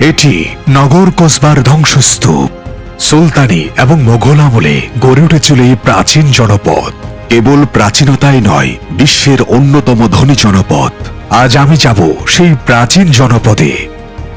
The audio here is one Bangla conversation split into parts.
এটি নগর কসবার ধ্বংসস্তূপ। সুলতানি এবং মোঘল আমলে গড়ে উঠেছিল এই প্রাচীন জনপদ। কেবল প্রাচীনতাই নয়, বিশ্বের অন্যতম ধনী জনপদ। আজ আমি যাব সেই প্রাচীন জনপদে।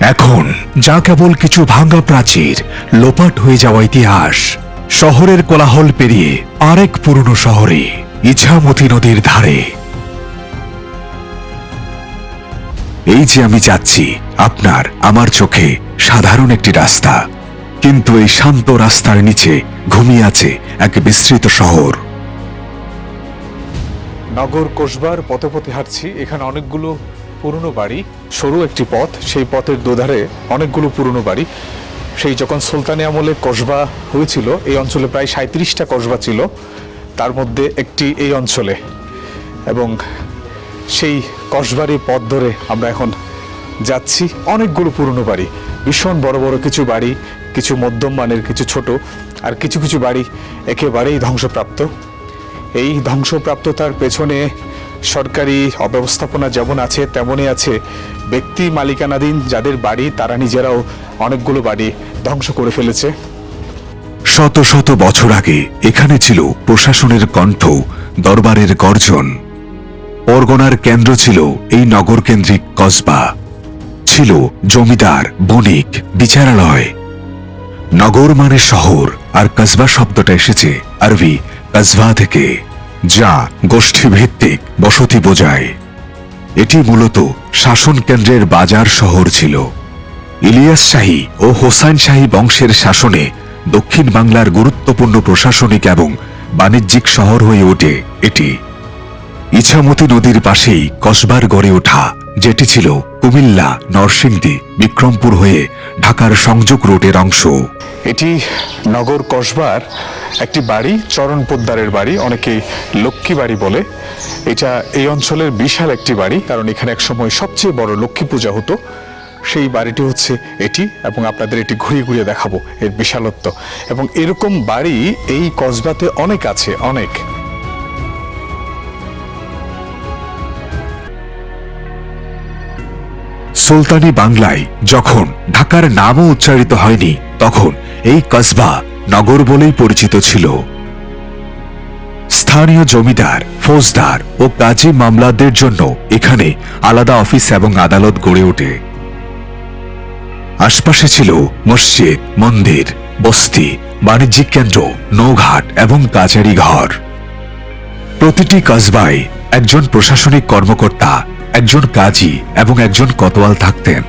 এখন, যা কেবল কিছু ভাঙ্গা প্রাচীর, লোপাট হয়ে যাওয়া ইতিহাস। শহরের কোলাহল পেরিয়ে আরেক পুরনো শহরে, ইছামতি নদীর ধারে। এই যে আমি যাচ্ছি, আপনার আমার চোখে সাধারণ একটি রাস্তা। কিন্তু এই শান্ত রাস্তার নিচে ঘুমিয়ে আছে এক বিস্তৃত শহর। নগর কোষবার পথে পথে হাঁটছি, এখানে অনেকগুলো পুরনো বাড়ি, সরু একটি পথ, সেই পথের দুধারে অনেকগুলো পুরনো বাড়ি। সেই যখন সুলতানি আমলে কসবা হয়েছিল, এই অঞ্চলে প্রায় সাঁত্রিশটা কসবা ছিল। তার মধ্যে একটি এই অঞ্চলে। এবং সেই কসবারি পথ ধরে আমরা এখন যাচ্ছি। অনেকগুলো পুরনো বাড়ি, ভীষণ বড় বড় কিছু বাড়ি, কিছু মধ্যম মানের, কিছু ছোট, আর কিছু কিছু বাড়ি একেবারেই ধ্বংসপ্রাপ্ত। এই ধ্বংসপ্রাপ্ততার পেছনে সরকারি অব্যবস্থাপনা যেমন আছে, তেমনই আছে ব্যক্তি মালিকানাধীন যাদের বাড়ি, তারা নিজেরাও অনেকগুলো বাড়ি ধ্বংস করে ফেলেছে। শত শত বছর আগে এখানে ছিল প্রশাসনের কণ্ঠ, দরবারের গর্জন। পরগনার কেন্দ্র ছিল এই নগরকেন্দ্রিক কসবা। ছিল জমিদার, বণিক, বিচারালয়। নগর মানে শহর, আর কসবা শব্দটা এসেছে আরবি কসবা থেকে, যা গোষ্ঠীভিত্তিক বসতি বোঝায়। এটি মূলত শাসন কেন্দ্রের বাজার শহর ছিল। ইলিয়াস শাহী ও হোসাইন শাহী বংশের শাসনে দক্ষিণ বাংলার গুরুত্বপূর্ণ প্রশাসনিক এবং বাণিজ্যিক শহর হয়ে ওঠে এটি। ইছামতি নদীর পাশেই কসবার গড়ে ওঠা, যেটি ছিল কুমিল্লা, নরসিংদী, বিক্রমপুর হয়ে ঢাকার সংযোগ রোডের অংশ। এটি নগর কসবার একটি বাড়ি, চরণ পোদ্দারের বাড়ি অনেকে লক্ষ্মী বাড়ি বলে। এটা এই অঞ্চলের বিশাল একটি বাড়ি, কারণ এখানে একসময় সবচেয়ে বড় লক্ষ্মী পূজা হতো। সেই বাড়িটি হচ্ছে এটি, এবং আপনাদের এটি ঘুরিয়ে ঘুরিয়ে দেখাবো, এর বিশালত্ব। এবং এরকম বাড়ি এই কসবাতে অনেক আছে, অনেক। সুলতানি বাংলায় যখন ঢাকার নামও উচ্চারিত হয়নি, তখন এই কসবা নগর বলেই পরিচিত ছিল। স্থানীয় জমিদার, ফৌজদার ও কাজী মামলাদের জন্য এখানে আলাদা অফিস এবং আদালত গড়ে ওঠে। আশপাশে ছিল মসজিদ, মন্দির, বস্তি, বাণিজ্যিক কেন্দ্র, নৌঘাট এবং কাচারি ঘর। প্রতিটি কসবায় একজন প্রশাসনিক কর্মকর্তা একজন কাজী এবং একজন কোতোয়াল থাকতেন।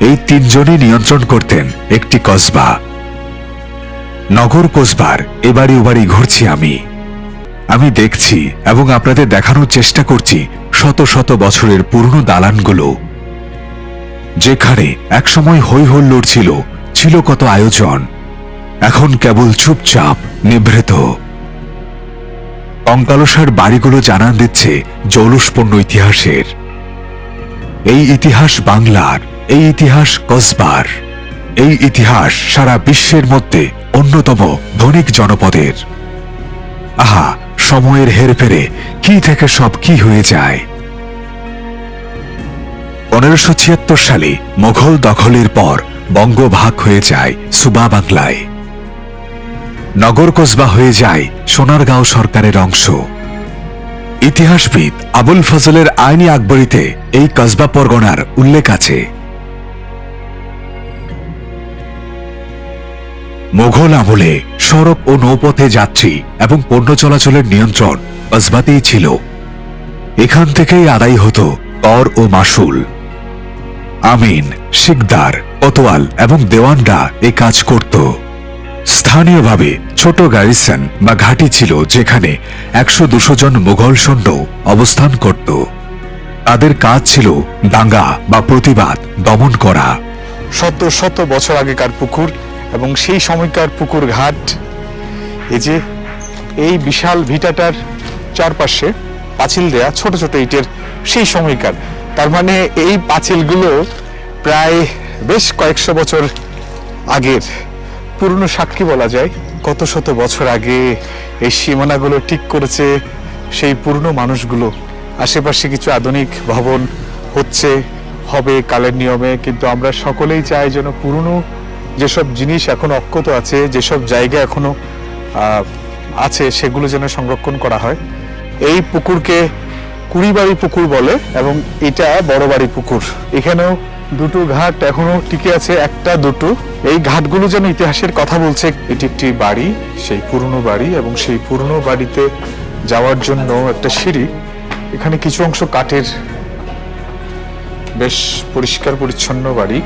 এই তিনজনই নিয়ন্ত্রণ করতেন একটি কসবা। নগর কসবার, এবারে ওবারই ঘুরছি আমি। আমি দেখছি এবং আপনাদের দেখানোর চেষ্টা করছি শত শত বছরের পুরনো দালানগুলো। যেখানে একসময় হৈ হল্লোড় ছিল ছিল কত আয়োজন। এখন কেবল চুপচাপ নিভৃত। কঙ্কালসার বাড়িগুলো জানান দিচ্ছে জৌলুসপূর্ণ ইতিহাসের। এই ইতিহাস বাংলার, এই ইতিহাস কসবার, এই ইতিহাস সারা বিশ্বের মধ্যে অন্যতম ধনিক জনপদের। আহা, সময়ের হেরফেরে কি থেকে সব কি হয়ে যায়? পনেরোশো সালে মোঘল দখলের পর বঙ্গ ভাগ হয়ে যায় সুবা বাংলায়। নগর কসবা হয়ে যায় সোনারগাঁও সরকারের অংশ। ইতিহাসবিদ আবুল ফজলের আইনি আকবরীতে এই কসবা পরগনার উল্লেখ আছে। মোঘল আমলে সড়ক ও নৌপথে যাত্রী এবং পণ্য চলাচলের নিয়ন্ত্রণ কসবাতেই ছিল। এখান থেকেই আদায় হতো কর ও মাসুল। আমিন, শিকদার, কোতোয়াল এবং দেওয়ানরা এ কাজ করত। স্থানীয়ভাবে ছোট গ্যারিসন বা ঘাঁটি ছিল যেখানে একশো দুশো জন মুঘল সৈন্য অবস্থান করত। তাদের কাজ ছিল দাঙ্গা বা প্রতিবাদ দমন করা। শত শত বছর আগেকার পুকুর এবং সেই সময়কার পুকুর ঘাট। এই যে এই বিশাল ভিটাটার চারপাশে পাঁচিল দেয়া ছোট ছোট ইটের সেই সময়কার। তার মানে এই পাঁচিলগুলো প্রায় বেশ কয়েকশো বছর আগের। পুরনো সাক্ষী বলা যায়। কত শত বছর আগে এই সীমানাগুলো ঠিক করেছে সেই পুরনো মানুষগুলো। আশেপাশে কিছু আধুনিক ভবন হচ্ছে, হবে কালের নিয়মে, কিন্তু আমরা সকলেই চাই যেন পুরনো যেসব জিনিস এখন অক্ষত আছে, যেসব জায়গা এখনও আছে, সেগুলো যেন সংরক্ষণ করা হয়। এই পুকুরকে কুড়ি বাড়ি পুকুর বলে এবং এটা বড় বাড়ি পুকুর। এখানেও দুটো ঘাট এখনও টিকে আছে, একটা, দুটো। এই ঘাটগুলো যেন ইতিহাসের কথা বলছে, এটি একটি বাড়ি, সেই পুরনো বাড়ি এবং সেই পুরনো বাড়িতে যাওয়ার জন্য একটা সিঁড়ি। এখানে কিছু অংশ কাঠের বেশ পরিষ্কার পরিচ্ছন্ন বাড়ি,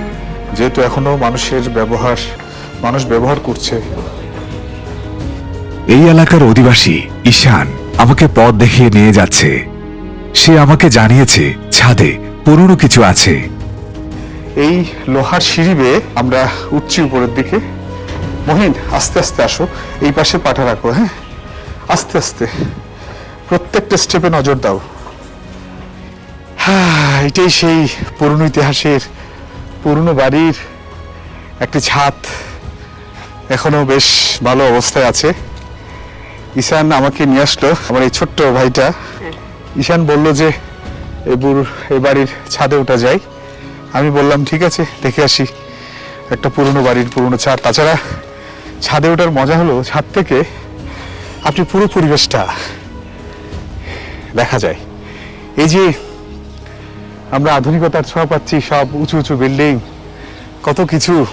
যেহেতু এখনও মানুষের ব্যবহার, মানুষ ব্যবহার করছে। এই এলাকার অধিবাসী ঈশান আমাকে পথ দেখিয়ে নিয়ে যাচ্ছে। সে আমাকে জানিয়েছে, ছাদে পুরনো কিছু আছে। এই লোহার সিঁড়ি বেয়ে আমরা উঠছি উপরের দিকে। মহিন আস্তে আস্তে আসো। এই পাশে পাঠা রাখো হ্যাঁ? আস্তে আস্তে। প্রত্যেকটা স্টেপে নজর দাও। হ্যাঁ এটাই সেই পুরনো ইতিহাসের পুরনো বাড়ির একটি ছাদ। এখনও বেশ ভালো অবস্থায় আছে। ঈশান আমাকে নিয়ে আসলো আমার এই ছোট্ট ভাইটা। ঈশান বলল যে বুড় এই বাড়ির ছাদে ওঠা যায় আমি বললাম, ঠিক আছে, দেখে আসি। একটা পুরনো বাড়ির পুরনো ছাদ। তাছাড়া ছাদে ওঠার মজা হলো, ছাদ থেকে আপনি পুরো পরিবেশটা দেখা যায়। এই যে আমরা আধুনিকতার ছোঁয়া পাচ্ছি, সব উঁচু উঁচু বিল্ডিং, কত কিছু।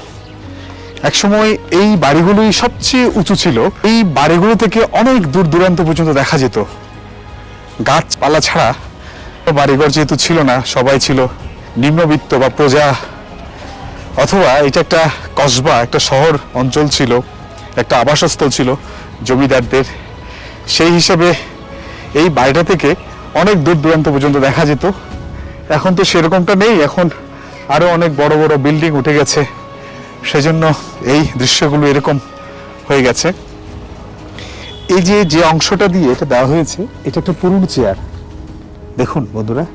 একসময় এই বাড়িগুলোই সবচেয়ে উঁচু ছিল। এই বাড়িগুলো থেকে অনেক দূর দূরান্ত পর্যন্ত দেখা যেত। গাছপালা ছাড়া বাড়িঘর যেহেতু ছিল না, সবাই ছিল। নিম্নবিত্ত বা প্রজা, অথবা এটা একটা কসবা, একটা শহর অঞ্চল ছিল, একটা আবাসস্থল ছিল জমিদারদের। সেই হিসাবে এই বাড়িটা থেকে অনেক দূর দূরান্ত পর্যন্ত দেখা যেত। এখন তো সেরকমটা নেই, এখন আরও অনেক বড় বড় বিল্ডিং উঠে গেছে। সেজন্য এই দৃশ্যগুলো এরকম হয়ে গেছে। এই যে যে অংশটা দিয়ে এটা দেওয়া হয়েছে, এটা একটা পুরনো চেয়ার। দেখুন বন্ধুরা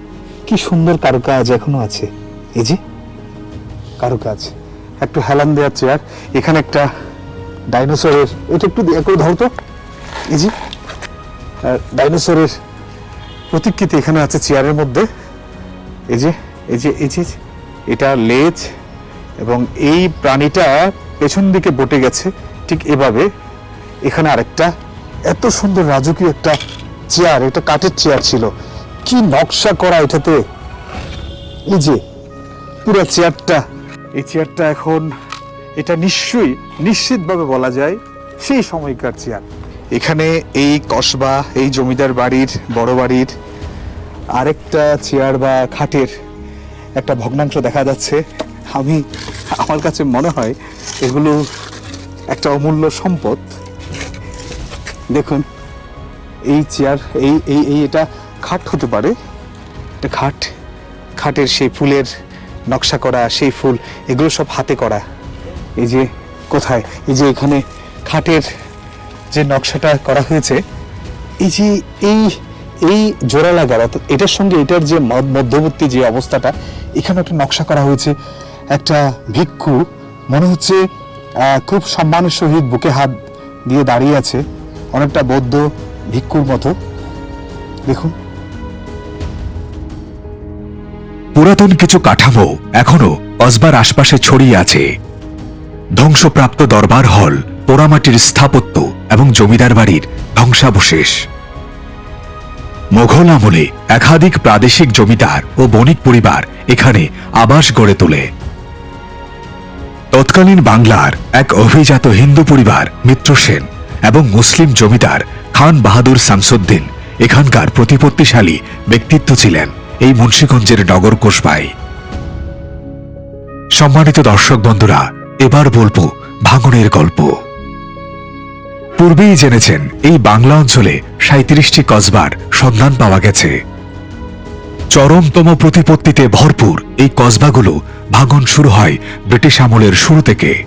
কি সুন্দর কারুকাজ এখনও আছে। এই যে, কারুকাজ। একটু হেলান দেওয়ার চেয়ার, এখানে একটা ডাইনোসরের, এটা একটু করে ধরো তো এই যে ডাইনোসরের প্রতিকৃতি এখানে আছে চেয়ারের মধ্যে। এই যে এই যে এই যে, এটা লেজ এবং এই প্রাণীটা পেছন দিকে বটে গেছে, ঠিক এভাবে। এখানে আরেকটা, এত সুন্দর রাজকীয় একটা চেয়ার, এটা কাঠের চেয়ার ছিল। কি নকশা করা এটাতে? এই যে, পুরো চেয়ারটা। এই চেয়ারটা এখন, এটা নিশ্চয়ই নিশ্চিতভাবে বলা যায় সেই সময়কার চেয়ার। এখানে এই কসবা, এই জমিদার বাড়ির, বড় বাড়ির আরেকটা চেয়ার বা খাটের একটা ভগ্নাংশ দেখা যাচ্ছে। আমি, আমার কাছে মনে হয় এগুলো একটা অমূল্য সম্পদ। দেখুন, এই চেয়ার, এই এই এটা খাট হতে পারে। এটা খাট, খাটের সেই ফুলের নকশা করা, সেই ফুল, এগুলো সব হাতে করা। এই যে কোথায়? এই যে এখানে খাটের যে নকশাটা করা হয়েছে, এই যে এই এই জোড়া লাগার এটার সঙ্গে এটার যে মধ্য- মধ্যবর্তী যে অবস্থাটা, এখানে একটা নকশা করা হয়েছে। একটা ভিক্ষু, মনে হচ্ছে খুব সম্মানের সহিত বুকে হাত দিয়ে দাঁড়িয়ে আছে, অনেকটা বৌদ্ধ ভিক্ষুর মতো। দেখুন। পুরাতন কিছু কাঠামো এখনও কসবার আশপাশে ছড়িয়ে আছে। ধ্বংসপ্রাপ্ত দরবার হল, পোড়ামাটির স্থাপত্য এবং জমিদার বাড়ির ধ্বংসাবশেষ। মোঘল আমলে একাধিক প্রাদেশিক জমিদার ও বণিক পরিবার এখানে আবাস গড়ে তোলে। তৎকালীন বাংলার এক অভিজাত হিন্দু পরিবার মিত্র সেন এবং মুসলিম জমিদার খান বাহাদুর শামসুদ্দিন এখানকার প্রতিপত্তিশালী ব্যক্তিত্ব ছিলেন। এই মুন্সীগঞ্জের নগর কোষবাই। সম্মানিত দর্শক বন্ধুরা, এবার বলব ভাঙনের গল্প। পূর্বেই জেনেছেন, এই বাংলা অঞ্চলে সাঁত্রিশটি কসবার সন্ধান পাওয়া গেছে। চরমতম প্রতিপত্তিতে ভরপুর এই কসবাগুলো ভাঙন শুরু হয় ব্রিটিশ আমলের শুরু থেকে।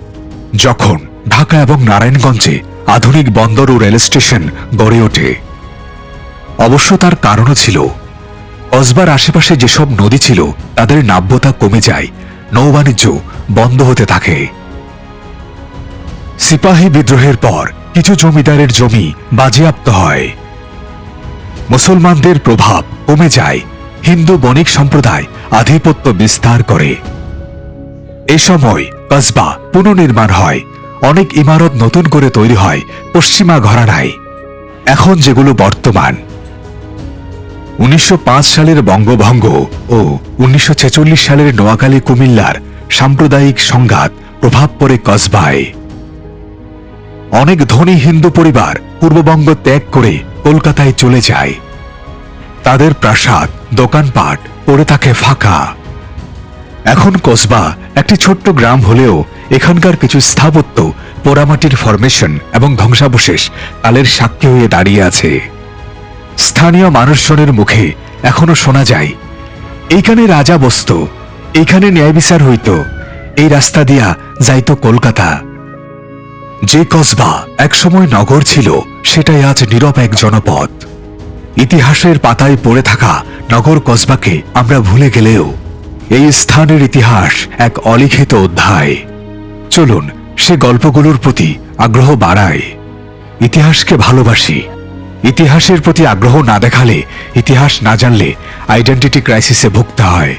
যখন ঢাকা এবং নারায়ণগঞ্জে আধুনিক বন্দর ও রেল স্টেশন গড়ে ওঠে। অবশ্য তার কারণও ছিল কসবার আশেপাশে যেসব নদী ছিল, তাদের নাব্যতা কমে যায়, নৌবাণিজ্য বন্ধ হতে থাকে। সিপাহী বিদ্রোহের পর কিছু জমিদারের জমি বাজেয়াপ্ত হয়। মুসলমানদের প্রভাব কমে যায়, হিন্দু বণিক সম্প্রদায় আধিপত্য বিস্তার করে। এ সময় কসবা পুনর্নির্মাণ হয়, অনেক ইমারত নতুন করে তৈরি হয় পশ্চিমা ঘরানায়। এখন যেগুলো বর্তমান উনিশশো পাঁচ সালের বঙ্গভঙ্গ ও উনিশশো ছেচল্লিশ সালের নোয়াখালী কুমিল্লার সাম্প্রদায়িক সংঘাত প্রভাব পড়ে কসবায়। অনেক ধনী হিন্দু পরিবার পূর্ববঙ্গ ত্যাগ করে কলকাতায় চলে যায়। তাদের প্রাসাদ, দোকানপাট পড়ে থাকে ফাঁকা। এখন কসবা একটি ছোট্ট গ্রাম হলেও এখানকার কিছু স্থাপত্য পোড়ামাটির ফরমেশন এবং ধ্বংসাবশেষ কালের সাক্ষী হয়ে দাঁড়িয়ে আছে। স্থানীয় মানুষজনের মুখে এখনও শোনা যায়, এইখানে রাজা বসত, এইখানে ন্যায় বিচার হইত, এই রাস্তা দিয়া যাইত কলকাতা। যে কসবা একসময় নগর ছিল, সেটাই আজ নীরব এক জনপদ। ইতিহাসের পাতায় পড়ে থাকা নগর কসবাকে আমরা ভুলে গেলেও, এই স্থানের ইতিহাস এক অলিখিত অধ্যায়। চলুন সে গল্পগুলোর প্রতি আগ্রহ বাড়ায়। ইতিহাসকে ভালোবাসি ইতিহাসের প্রতি আগ্রহ না দেখালে ইতিহাস না জানলে আইডেন্টিটি ক্রাইসিসে ভুগতে হয়।